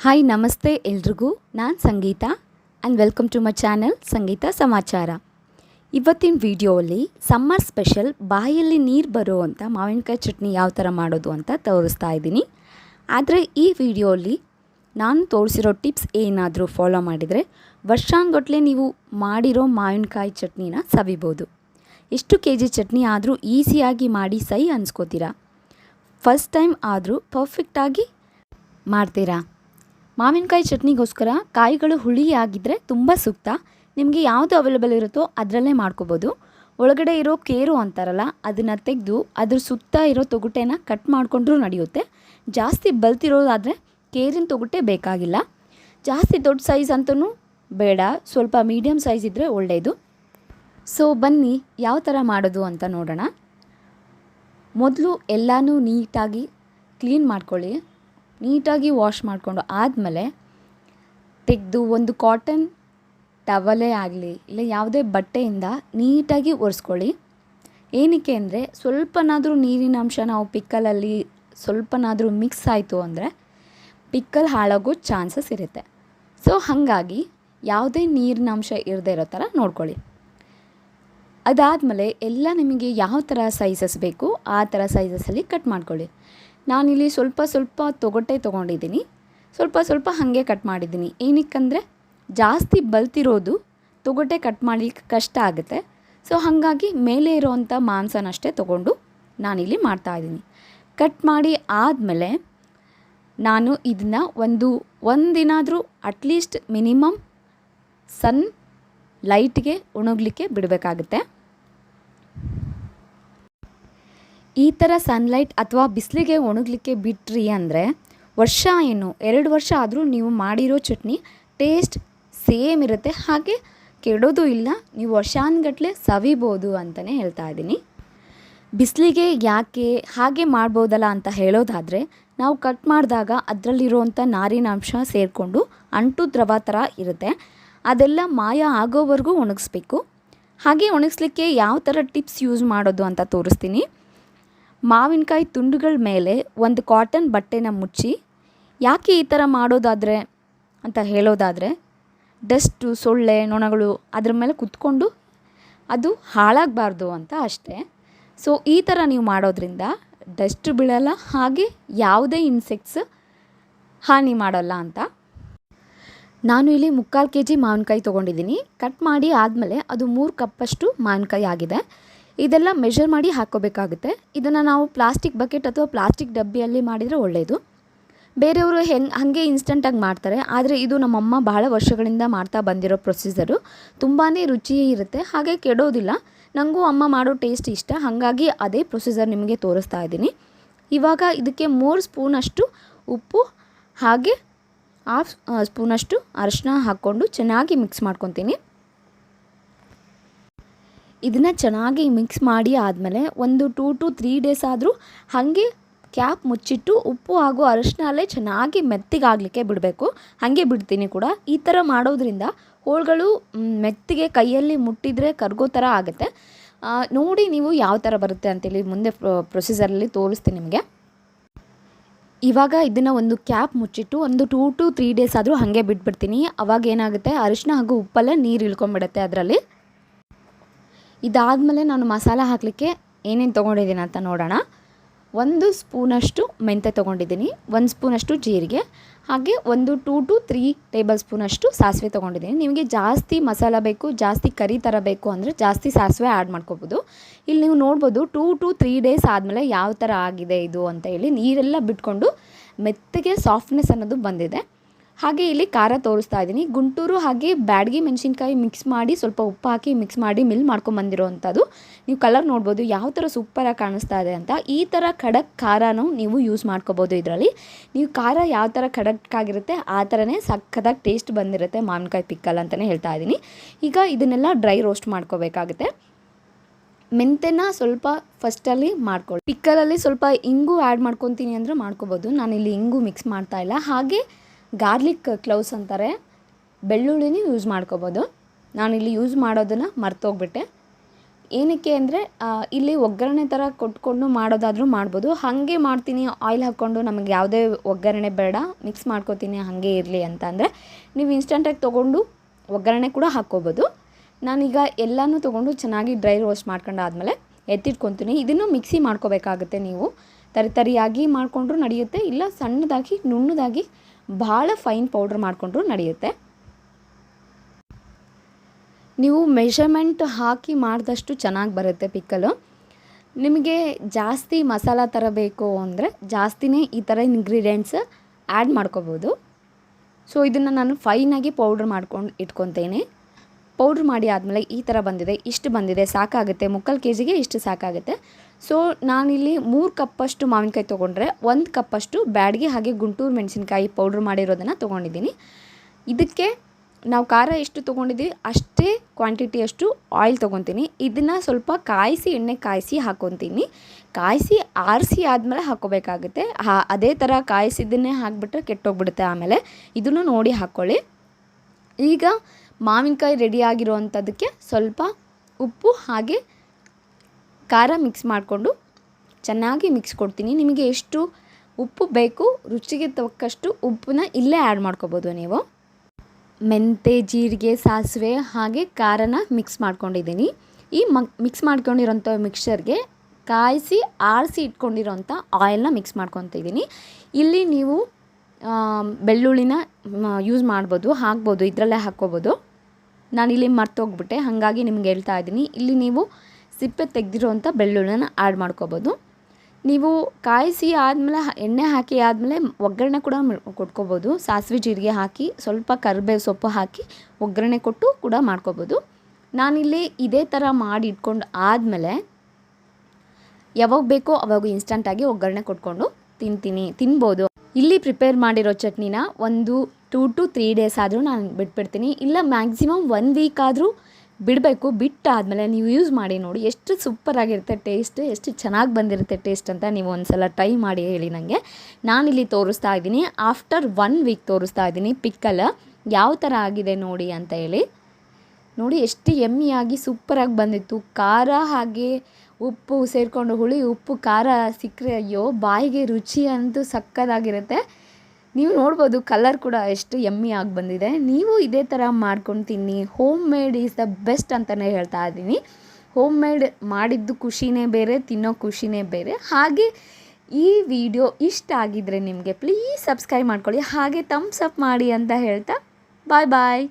Hi ನಮಸ್ತೆ ಎಲ್ರಿಗೂ. ನಾನು Sangeetha and welcome to my channel Sangeetha ಸಮಾಚಾರ. ಇವತ್ತಿನ ವಿಡಿಯೋಲಿ ಸಮ್ಮರ್ ಸ್ಪೆಷಲ್ ಬಾಯಲ್ಲಿ ನೀರು ಬರೋ ಅಂತ ಮಾವಿನಕಾಯಿ ಚಟ್ನಿ ಯಾವ ಥರ ಮಾಡೋದು ಅಂತ ತೋರಿಸ್ತಾ ಇದ್ದೀನಿ. ಆದರೆ ಈ ವಿಡಿಯೋಲಿ ನಾನು ತೋರಿಸಿರೋ ಟಿಪ್ಸ್ ಏನಾದರೂ ಫಾಲೋ ಮಾಡಿದರೆ ವರ್ಷಾಂಗೊಟ್ಲೆ ನೀವು ಮಾಡಿರೋ ಮಾವಿನಕಾಯಿ ಚಟ್ನಿನ ಸವಿಬೋದು. ಎಷ್ಟು ಕೆ ಜಿ ಚಟ್ನಿ ಆದರೂ ಈಸಿಯಾಗಿ ಮಾಡಿ ಸೈ ಅನ್ಸ್ಕೋತೀರಾ? ಫಸ್ಟ್ ಟೈಮ್ ಆದರೂ ಪರ್ಫೆಕ್ಟಾಗಿ ಮಾಡ್ತೀರಾ? ಮಾವಿನಕಾಯಿ ಚಟ್ನಿಗೋಸ್ಕರ ಕಾಯಿಗಳು ಹುಳಿ ಆಗಿದ್ದರೆ ತುಂಬ ಸೂಕ್ತ. ನಿಮಗೆ ಯಾವುದು ಅವೈಲೇಬಲ್ ಇರುತ್ತೋ ಅದರಲ್ಲೇ ಮಾಡ್ಕೋಬೋದು. ಒಳಗಡೆ ಇರೋ ಕೇರು ಅಂತಾರಲ್ಲ, ಅದನ್ನು ತೆಗೆದು ಅದ್ರ ಸುತ್ತ ಇರೋ ತೊಗಟೆನ ಕಟ್ ಮಾಡಿಕೊಂಡ್ರೂ ನಡೆಯುತ್ತೆ. ಜಾಸ್ತಿ ಬಲ್ತಿರೋದಾದರೆ ಕೇರಿನ ತೊಗುಟೆ ಬೇಕಾಗಿಲ್ಲ. ಜಾಸ್ತಿ ದೊಡ್ಡ ಸೈಜ್ ಅಂತೂ ಬೇಡ, ಸ್ವಲ್ಪ ಮೀಡಿಯಮ್ ಸೈಜ್ ಇದ್ದರೆ ಒಳ್ಳೆಯದು ಸೊ ಬನ್ನಿ ಯಾವ ಥರ ಮಾಡೋದು ಅಂತ ನೋಡೋಣ. ಮೊದಲು ಎಲ್ಲನೂ ನೀಟಾಗಿ ಕ್ಲೀನ್ ಮಾಡ್ಕೊಳ್ಳಿ. ನೀಟಾಗಿ ವಾಶ್ ಮಾಡಿಕೊಂಡು ಆದಮೇಲೆ ತೆಗೆದು ಒಂದು ಕಾಟನ್ ಟವಲೇ ಆಗಲಿ ಇಲ್ಲ ಯಾವುದೇ ಬಟ್ಟೆಯಿಂದ ನೀಟಾಗಿ ಒರೆಸ್ಕೊಳ್ಳಿ. ಏನಕ್ಕೆ ಅಂದರೆ ಸ್ವಲ್ಪನಾದರೂ ನೀರಿನ ಅಂಶ ನಾವು ಪಿಕ್ಕಲಲ್ಲಿ ಸ್ವಲ್ಪನಾದರೂ ಮಿಕ್ಸ್ ಆಯಿತು ಅಂದರೆ ಪಿಕ್ಕಲ್ ಹಾಳಾಗೋ ಚಾನ್ಸಸ್ ಇರುತ್ತೆ. ಸೊ ಹಾಗಾಗಿ ಯಾವುದೇ ನೀರಿನ ಅಂಶ ಇರದೇ ಇರೋ ಥರ ನೋಡ್ಕೊಳ್ಳಿ. ಅದಾದಮೇಲೆ ಎಲ್ಲ ನಿಮಗೆ ಯಾವ ಥರ ಸೈಜಸ್ ಬೇಕು ಆ ಥರ ಸೈಜಸಲ್ಲಿ ಕಟ್ ಮಾಡ್ಕೊಳ್ಳಿ. ನಾನಿಲ್ಲಿ ಸ್ವಲ್ಪ ಸ್ವಲ್ಪ ತೊಗೊಟ್ಟೆ ತೊಗೊಂಡಿದ್ದೀನಿ. ಸ್ವಲ್ಪ ಸ್ವಲ್ಪ ಹಾಗೆ ಕಟ್ ಮಾಡಿದ್ದೀನಿ. ಏನಕ್ಕಂದರೆ ಜಾಸ್ತಿ ಬಲ್ತಿರೋದು ತೊಗೊಟ್ಟೆ ಕಟ್ ಮಾಡಲಿಕ್ಕೆ ಕಷ್ಟ ಆಗುತ್ತೆ. ಸೊ ಹಾಗಾಗಿ ಮೇಲೆ ಇರೋವಂಥ ಮಾಂಸನಷ್ಟೇ ತೊಗೊಂಡು ನಾನಿಲ್ಲಿ ಮಾಡ್ತಾಯಿದ್ದೀನಿ ಕಟ್ ಮಾಡಿ ಆದಮೇಲೆ ನಾನು ಇದನ್ನು ಒಂದು ಒಂದಿನಾದರೂ ಅಟ್ಲೀಸ್ಟ್ ಮಿನಿಮಮ್ ಸನ್ ಲೈಟ್ಗೆ ಒಣಗಲಿಕ್ಕೆ ಬಿಡಬೇಕಾಗುತ್ತೆ. ಈ ಥರ ಸನ್ಲೈಟ್ ಅಥವಾ ಬಿಸಿಲಿಗೆ ಒಣಗಲಿಕ್ಕೆ ಬಿಟ್ರಿ ಅಂದರೆ ವರ್ಷ ಏನು, ಎರಡು ವರ್ಷ ಆದರೂ ನೀವು ಮಾಡಿರೋ ಚಟ್ನಿ ಟೇಸ್ಟ್ ಸೇಮ್ ಇರುತ್ತೆ. ಹಾಗೆ ಕೆಡೋದು ಇಲ್ಲ, ನೀವು ವರ್ಷಾನ್ಗಟ್ಟಲೆ ಸವಿಬೋದು ಅಂತಲೇ ಹೇಳ್ತಾ ಇದ್ದೀನಿ. ಬಿಸಿಲಿಗೆ ಯಾಕೆ ಹಾಗೆ ಮಾಡ್ಬೋದಲ್ಲ ಅಂತ ಹೇಳೋದಾದರೆ, ನಾವು ಕಟ್ ಮಾಡಿದಾಗ ಅದರಲ್ಲಿರುವಂಥ ನಾರಿನಾಂಶ ಸೇರಿಕೊಂಡು ಅಂಟು ದ್ರವ ಥರ ಇರುತ್ತೆ. ಅದೆಲ್ಲ ಮಾಯ ಆಗೋವರೆಗೂ ಒಣಗಿಸ್ಬೇಕು. ಹಾಗೆ ಒಣಗಿಸ್ಲಿಕ್ಕೆ ಯಾವ ಥರ ಟಿಪ್ಸ್ ಯೂಸ್ ಮಾಡೋದು ಅಂತ ತೋರಿಸ್ತೀನಿ. ಮಾವಿನಕಾಯಿ ತುಂಡುಗಳ ಮೇಲೆ ಒಂದು ಕಾಟನ್ ಬಟ್ಟೆನ ಮುಚ್ಚಿ, ಯಾಕೆ ಈ ಥರ ಮಾಡೋದಾದರೆ? ಅಂತ ಹೇಳೋದಾದರೆ, ಡಸ್ಟು, ಸೊಳ್ಳೆ, ನೊಣಗಳು ಅದ್ರ ಮೇಲೆ ಕುತ್ಕೊಂಡು ಅದು ಹಾಳಾಗಬಾರ್ದು ಅಂತ ಅಷ್ಟೇ. ಸೊ, ಈ ಥರ ನೀವು ಮಾಡೋದ್ರಿಂದ ಡಸ್ಟ್ ಬೀಳಲ್ಲ, ಹಾಗೆ ಯಾವುದೇ ಇನ್ಸೆಕ್ಟ್ಸ್ ಹಾನಿ ಮಾಡಲ್ಲ ಅಂತ. ನಾನು ಇಲ್ಲಿ ಮುಕ್ಕಾಲು ಕೆ ಜಿ ಮಾವಿನಕಾಯಿ ತೊಗೊಂಡಿದ್ದೀನಿ. ಕಟ್ ಮಾಡಿ ಆದಮೇಲೆ ಅದು ಮೂರು ಕಪ್ಪಷ್ಟು ಮಾವಿನಕಾಯಿ ಆಗಿದೆ. ಇದೆಲ್ಲ ಮೆಷರ್ ಮಾಡಿ ಹಾಕ್ಕೋಬೇಕಾಗುತ್ತೆ. ಇದನ್ನು ನಾವು ಪ್ಲಾಸ್ಟಿಕ್ ಬಕೆಟ್ ಅಥವಾ ಪ್ಲಾಸ್ಟಿಕ್ ಡಬ್ಬಿಯಲ್ಲಿ ಮಾಡಿದರೆ ಒಳ್ಳೆಯದು ಬೇರೆಯವರು ಹೆಂಗೆ, ಹಾಗೆ ಇನ್ಸ್ಟಂಟಾಗಿ ಮಾಡ್ತಾರೆ. ಆದರೆ ಇದು ನಮ್ಮಮ್ಮ ಬಹಳ ವರ್ಷಗಳಿಂದ ಮಾಡ್ತಾ ಬಂದಿರೋ ಪ್ರೊಸೀಜರು ತುಂಬಾ ರುಚಿ ಇರುತ್ತೆ, ಹಾಗೆ ಕೆಡೋದಿಲ್ಲ. ನನಗೂ ಅಮ್ಮ ಮಾಡೋ ಟೇಸ್ಟ್ ಇಷ್ಟ. ಹಾಗಾಗಿ ಅದೇ ಪ್ರೊಸೀಜರ್ ನಿಮಗೆ ತೋರಿಸ್ತಾ ಇದ್ದೀನಿ. ಇವಾಗ ಇದಕ್ಕೆ ಮೂರು ಸ್ಪೂನಷ್ಟು ಉಪ್ಪು, ಹಾಗೆ ಹಾಫ್ ಸ್ಪೂನಷ್ಟು ಅರಶಿನ ಹಾಕ್ಕೊಂಡು ಚೆನ್ನಾಗಿ ಮಿಕ್ಸ್ ಮಾಡ್ಕೊತೀನಿ. ಇದನ್ನು ಚೆನ್ನಾಗಿ ಮಿಕ್ಸ್ ಮಾಡಿ ಆದಮೇಲೆ ಒಂದು ಟೂ ಟು ತ್ರೀ ಡೇಸ್ ಆದರೂ ಹಾಗೆ ಕ್ಯಾಪ್ ಮುಚ್ಚಿಟ್ಟು ಉಪ್ಪು ಹಾಗೂ ಅರಿಶಿನ ಅಲ್ಲೇ ಚೆನ್ನಾಗಿ ಮೆತ್ತಿಗಾಗಲಿಕ್ಕೆ ಬಿಡಬೇಕು. ಹಾಗೆ ಬಿಡ್ತೀನಿ ಕೂಡ. ಈ ಥರ ಮಾಡೋದ್ರಿಂದ ಹೋಳುಗಳು ಮೆತ್ತಿಗೆ ಕೈಯಲ್ಲಿ ಮುಟ್ಟಿದರೆ ಕರ್ಗೋ ಥರ ಆಗುತ್ತೆ. ನೋಡಿ ನೀವು ಯಾವ ಥರ ಬರುತ್ತೆ ಅಂತೇಳಿ ಮುಂದೆ ಪ್ರೊಸೀಜರಲ್ಲಿ ತೋರಿಸ್ತೀನಿ ನಿಮಗೆ. ಇವಾಗ ಇದನ್ನು ಒಂದು ಕ್ಯಾಪ್ ಮುಚ್ಚಿಟ್ಟು ಒಂದು ಟೂ ಟು ತ್ರೀ ಡೇಸ್ ಆದರೂ ಹಾಗೆ ಬಿಟ್ಬಿಡ್ತೀನಿ. ಅವಾಗ ಏನಾಗುತ್ತೆ? ಅರಿಶಿನ ಹಾಗೂ ಉಪ್ಪಲ್ಲೇ ನೀರು ಇಳ್ಕೊಂಬಿಡುತ್ತೆ ಅದರಲ್ಲಿ. ಇದಾದಮೇಲೆ ನಾನು ಮಸಾಲ ಹಾಕಲಿಕ್ಕೆ ಏನೇನು ತೊಗೊಂಡಿದ್ದೀನಿ ಅಂತ ನೋಡೋಣ. ಒಂದು ಸ್ಪೂನಷ್ಟು ಮೆಂತೆ ತೊಗೊಂಡಿದ್ದೀನಿ, ಒಂದು ಸ್ಪೂನಷ್ಟು ಜೀರಿಗೆ, ಹಾಗೆ ಒಂದು ಟೂ ಟು ತ್ರೀ ಟೇಬಲ್ ಸ್ಪೂನಷ್ಟು ಸಾಸಿವೆ ತೊಗೊಂಡಿದ್ದೀನಿ. ನಿಮಗೆ ಜಾಸ್ತಿ ಮಸಾಲ ಬೇಕು, ಜಾಸ್ತಿ ಕರಿ ಥರ ಬೇಕು ಅಂದರೆ ಜಾಸ್ತಿ ಸಾಸಿವೆ ಆ್ಯಡ್ ಮಾಡ್ಕೋಬೋದು. ಇಲ್ಲಿ ನೀವು ನೋಡ್ಬೋದು ಟೂ ಟು ತ್ರೀ ಡೇಸ್ ಆದಮೇಲೆ ಯಾವ ಥರ ಆಗಿದೆ ಇದು ಅಂತ ಹೇಳಿ ನೀರೆಲ್ಲ ಬಿಟ್ಕೊಂಡು ಮೆತ್ತಗೆ ಸಾಫ್ಟ್ನೆಸ್ ಅನ್ನೋದು ಬಂದಿದೆ. ಹಾಗೆ ಇಲ್ಲಿ ಖಾರ ತೋರಿಸ್ತಾ ಇದ್ದೀನಿ. ಗುಂಟೂರು ಹಾಗೆ ಬ್ಯಾಡಗಿ ಮೆಣಸಿನ್ಕಾಯಿ ಮಿಕ್ಸ್ ಮಾಡಿ ಸ್ವಲ್ಪ ಉಪ್ಪು ಹಾಕಿ ಮಿಕ್ಸ್ ಮಾಡಿ ಮಿಲ್ ಮಾಡ್ಕೊಂಬಂದಿರೋವಂಥದ್ದು ನೀವು ಕಲರ್ ನೋಡ್ಬೋದು ಯಾವ ಥರ ಸೂಪರಾಗಿ ಕಾಣಿಸ್ತಾ ಇದೆ ಅಂತ. ಈ ಥರ ಖಡಕ್ ಖಾರನೂ ನೀವು ಯೂಸ್ ಮಾಡ್ಕೋಬೋದು ಇದರಲ್ಲಿ. ನೀವು ಖಾರ ಯಾವ ಥರ ಖಡಕ್ಕಾಗಿರುತ್ತೆ ಆ ಥರನೇ ಸಕ್ಕದಾಗಿ ಟೇಸ್ಟ್ ಬಂದಿರುತ್ತೆ ಮಾವಿನಕಾಯಿ ಪಿಕ್ಕಲ್ ಅಂತಲೇ ಹೇಳ್ತಾ ಇದ್ದೀನಿ. ಈಗ ಇದನ್ನೆಲ್ಲ ಡ್ರೈ ರೋಸ್ಟ್ ಮಾಡ್ಕೋಬೇಕಾಗುತ್ತೆ. ಮೆಂತೆನ ಸ್ವಲ್ಪ ಫಸ್ಟಲ್ಲಿ ಮಾಡ್ಕೊಳ್ಳಿ ಪಿಕ್ಕಲಲ್ಲಿ ಸ್ವಲ್ಪ ಇಂಗು ಆ್ಯಡ್ ಮಾಡ್ಕೊತೀನಿ ಅಂದರೆ ಮಾಡ್ಕೋಬೋದು. ನಾನಿಲ್ಲಿ ಇಂಗು ಮಿಕ್ಸ್ ಮಾಡ್ತಾ ಇಲ್ಲ. ಹಾಗೆ ಗಾರ್ಲಿಕ್ ಕ್ಲೌಸ್ ಅಂತಾರೆ. ಬೆಳ್ಳುಳ್ಳಿನೂ ಯೂಸ್ ಮಾಡ್ಕೋಬೋದು. ನಾನಿಲ್ಲಿ ಯೂಸ್ ಮಾಡೋದನ್ನು ಮರ್ತೋಗ್ಬಿಟ್ಟೆ. ಏನಕ್ಕೆ ಅಂದರೆ ಇಲ್ಲಿ ಒಗ್ಗರಣೆ ಥರ ಕೊಟ್ಕೊಂಡು ಮಾಡೋದಾದರೂ ಮಾಡ್ಬೋದು. ಹಾಗೆ ಮಾಡ್ತೀನಿ, ಆಯಿಲ್ ಹಾಕ್ಕೊಂಡು ನಮಗೆ ಯಾವುದೇ ಒಗ್ಗರಣೆ ಬೇಡ ಮಿಕ್ಸ್ ಮಾಡ್ಕೊತೀನಿ, ಹಾಗೆ ಇರಲಿ ಅಂತ ಅಂದರೆ, ನೀವು ಇನ್ಸ್ಟಂಟಾಗಿ ತೊಗೊಂಡು ಒಗ್ಗರಣೆ ಕೂಡ ಹಾಕ್ಕೋಬೋದು. ನಾನೀಗ ಎಲ್ಲನೂ ತೊಗೊಂಡು ಚೆನ್ನಾಗಿ ಡ್ರೈ ರೋಸ್ಟ್ ಮಾಡ್ಕೊಂಡು ಆದಮೇಲೆ ಎತ್ತಿಟ್ಕೊತೀನಿ. ಇದನ್ನು ಮಿಕ್ಸಿ ಮಾಡ್ಕೋಬೇಕಾಗುತ್ತೆ ನೀವು. ತರಿ ತರಿಯಾಗಿ ಮಾಡಿಕೊಂಡ್ರೂ ನಡೆಯುತ್ತೆ, ಇಲ್ಲ ಸಣ್ಣದಾಗಿ, ನುಣ್ಣದಾಗಿ ಭಾಳ ಫೈನ್ ಪೌಡ್ರ್ ಮಾಡಿಕೊಂಡ್ರೂ ನಡೆಯುತ್ತೆ. ನೀವು ಮೆಷರ್ಮೆಂಟ್ ಹಾಕಿ ಮಾಡಿದಷ್ಟು ಚೆನ್ನಾಗಿ ಬರುತ್ತೆ ಪಿಕ್ಕಲು ನಿಮಗೆ ಜಾಸ್ತಿ ಮಸಾಲ ಥರ ಬೇಕು ಅಂದರೆ ಜಾಸ್ತಿನೇ ಈ ಥರ ಇಂಗ್ರೀಡಿಯೆಂಟ್ಸ್ ಆ್ಯಡ್ ಮಾಡ್ಕೋಬೋದು. ಸೊ ಇದನ್ನು ನಾನು ಫೈನಾಗಿ ಪೌಡ್ರ್ ಮಾಡ್ಕೊಂಡು ಇಟ್ಕೊತೇನೆ. ಪೌಡ್ರ್ ಮಾಡಿ ಆದಮೇಲೆ ಈ ಥರ ಬಂದಿದೆ, ಇಷ್ಟು ಬಂದಿದೆ, ಸಾಕಾಗುತ್ತೆ, ಮುಕ್ಕಾಲು ಕೆ ಜಿಗೆ ಇಷ್ಟು ಸಾಕಾಗುತ್ತೆ. ಸೊ ನಾನಿಲ್ಲಿ ಮೂರು ಕಪ್ಪಷ್ಟು ಮಾವಿನಕಾಯಿ ತೊಗೊಂಡ್ರೆ, ಒಂದು ಕಪ್ಪಷ್ಟು ಬ್ಯಾಡಿಗೆ ಹಾಗೆ ಗುಂಟೂರು ಮೆಣಸಿನ್ಕಾಯಿ ಪೌಡ್ರ್ ಮಾಡಿರೋದನ್ನು ತೊಗೊಂಡಿದ್ದೀನಿ. ಇದಕ್ಕೆ ನಾವು ಖಾರ ಎಷ್ಟು ತೊಗೊಂಡಿದ್ದೀವಿ ಅಷ್ಟೇ ಕ್ವಾಂಟಿಟಿಯಷ್ಟು ಆಯಿಲ್ ತೊಗೊತೀನಿ. ಇದನ್ನು ಸ್ವಲ್ಪ ಕಾಯಿಸಿ, ಎಣ್ಣೆ ಕಾಯಿಸಿ ಹಾಕ್ಕೊತೀನಿ ಕಾಯಿಸಿ, ಆರಿಸಿ ಆದಮೇಲೆ ಹಾಕೋಬೇಕಾಗುತ್ತೆ. ಹಾ, ಅದೇ ಥರ ಕಾಯಿಸಿದ್ದನ್ನೇ ಹಾಕಿಬಿಟ್ರೆ ಕೆಟ್ಟೋಗ್ಬಿಡುತ್ತೆ ಆಮೇಲೆ. ಇದನ್ನು ನೋಡಿ ಹಾಕ್ಕೊಳ್ಳಿ ಈಗ ಮಾವಿನಕಾಯಿ ರೆಡಿ ಆಗಿರೋವಂಥದ್ದಕ್ಕೆ ಸ್ವಲ್ಪ ಉಪ್ಪು ಹಾಗೆ ಖಾರ ಮಿಕ್ಸ್ ಮಾಡಿಕೊಂಡು ಚೆನ್ನಾಗಿ ಮಿಕ್ಸ್ ಕೊಡ್ತೀನಿ. ನಿಮಗೆ ಎಷ್ಟು ಉಪ್ಪು ಬೇಕು, ರುಚಿಗೆ ತಕ್ಕಷ್ಟು ಉಪ್ಪನ್ನ ಇಲ್ಲೇ ಆ್ಯಡ್ ಮಾಡ್ಕೋಬೋದು ನೀವು. ಮೆಂತೆ, ಜೀರಿಗೆ, ಸಾಸಿವೆ ಹಾಗೆ ಖಾರನ ಮಿಕ್ಸ್ ಮಾಡ್ಕೊಂಡಿದ್ದೀನಿ. ಈ ಮಿಕ್ಸ್ ಮಾಡ್ಕೊಂಡಿರೋಂಥ ಮಿಕ್ಸರ್ಗೆ ಕಾಯಿಸಿ, ಆರಿಸಿ ಇಟ್ಕೊಂಡಿರೋಂಥ ಆಯಿಲ್ನ ಮಿಕ್ಸ್ ಮಾಡ್ಕೊತಿದ್ದೀನಿ ಇಲ್ಲಿ ನೀವು ಬೆಳ್ಳುಳ್ಳಿನ ಯೂಸ್ ಮಾಡ್ಬೋದು, ಹಾಕ್ಬೋದು, ಇದರಲ್ಲೇ ಹಾಕ್ಕೋಬೋದು. ನಾನಿಲ್ಲಿ ಮರ್ತೋಗ್ಬಿಟ್ಟೆ, ಹಾಗಾಗಿ ನಿಮ್ಗೆ ಹೇಳ್ತಾ ಇದ್ದೀನಿ. ಇಲ್ಲಿ ನೀವು ಸಿಪ್ಪೆ ತೆಗೆದಿರುವಂಥ ಬೆಳ್ಳುಳ್ಳಿನ ಆ್ಯಡ್ ಮಾಡ್ಕೋಬೋದು. ನೀವು ಕಾಯಿಸಿ ಆದಮೇಲೆ ಎಣ್ಣೆ ಹಾಕಿ ಆದಮೇಲೆ ಒಗ್ಗರಣೆ ಕೂಡ ಕೊಟ್ಕೋಬೋದು. ಸಾಸಿವೆ ಜೀರಿಗೆ ಹಾಕಿ, ಸ್ವಲ್ಪ ಕರಿಬೇವು ಸೊಪ್ಪು ಹಾಕಿ ಒಗ್ಗರಣೆ ಕೊಟ್ಟು ಕೂಡ ಮಾಡ್ಕೋಬೋದು. ನಾನಿಲ್ಲಿ ಇದೇ ಥರ ಮಾಡಿ ಇಟ್ಕೊಂಡು ಆದಮೇಲೆ ಯಾವಾಗ ಬೇಕೋ ಅವಾಗ ಇನ್ಸ್ಟಂಟಾಗಿ ಒಗ್ಗರಣೆ ಕೊಟ್ಕೊಂಡು ತಿಂತೀನಿ, ತಿನ್ಬೋದು. ಇಲ್ಲಿ ಪ್ರಿಪೇರ್ ಮಾಡಿರೋ ಚಟ್ನಿನ ಒಂದು ಟೂ ಟು ತ್ರೀ ಡೇಸ್ ಆದರೂ ನಾನು ಬಿಟ್ಬಿಡ್ತೀನಿ. ಇಲ್ಲ ಮ್ಯಾಕ್ಸಿಮಮ್ ಒನ್ ವೀಕ್ ಆದರೂ ಬಿಡಬೇಕು, ಬಿಟ್ಟಾದಮೇಲೆ ನೀವು ಯೂಸ್ ಮಾಡಿ ನೋಡಿ ಎಷ್ಟು ಸೂಪರಾಗಿರುತ್ತೆ ಟೇಸ್ಟ್ ಎಷ್ಟು ಚೆನ್ನಾಗಿ ಬಂದಿರುತ್ತೆ ಟೇಸ್ಟ್ ಅಂತ ನೀವು ಒಂದು ಸಲ ಟ್ರೈ ಮಾಡಿ ಹೇಳಿ ನನಗೆ ನಾನಿಲ್ಲಿ ತೋರಿಸ್ತಾ ಇದ್ದೀನಿ. ಆಫ್ಟರ್ ಒನ್ ವೀಕ್ ತೋರಿಸ್ತಾ ಇದ್ದೀನಿ. ಪಿಕ್ಕಲ್ ಯಾವ ಥರ ಆಗಿದೆ ನೋಡಿ ಅಂತ ಹೇಳಿ. ನೋಡಿ ಎಷ್ಟು ಎಮ್ಮಿಯಾಗಿ ಸೂಪರಾಗಿ ಬಂದಿತ್ತು. ಖಾರ ಹಾಗೆ ಉಪ್ಪು ಸೇರಿಕೊಂಡು ಹುಳಿ, ಉಪ್ಪು, ಖಾರ ಸಿಕ್ಕರೆ ಅಯ್ಯೋ, ಬಾಯಿಗೆ ರುಚಿ ಅಂತೂ ಸಕ್ಕದಾಗಿರುತ್ತೆ. ನೀವು ನೋಡ್ಬೋದು ಕಲರ್ ಕೂಡ ಎಷ್ಟು ಎಮ್ಮಿ ಆಗಿ ಬಂದಿದೆ. ನೀವು ಇದೇ ಥರ ಮಾಡ್ಕೊಂಡು ತಿನ್ನಿ. Home made is the best ಅಂತಲೇ ಹೇಳ್ತಾ ಇದ್ದೀನಿ. ಹೋಮ್ ಮೇಡ್ ಮಾಡಿದ್ದು ಖುಷಿನೇ ಬೇರೆ, ತಿನ್ನೋ ಖುಷಿನೇ ಬೇರೆ. ಹಾಗೆ ಈ ವಿಡಿಯೋ ಇಷ್ಟ ಆಗಿದ್ರೆ ನಿಮಗೆ ಪ್ಲೀಸ್ ಸಬ್ಸ್ಕ್ರೈಬ್ ಮಾಡ್ಕೊಳ್ಳಿ. ಹಾಗೆ ಥಮ್ಸ್ ಅಪ್ ಮಾಡಿ ಅಂತ ಹೇಳ್ತಾ ಬಾಯ್ ಬಾಯ್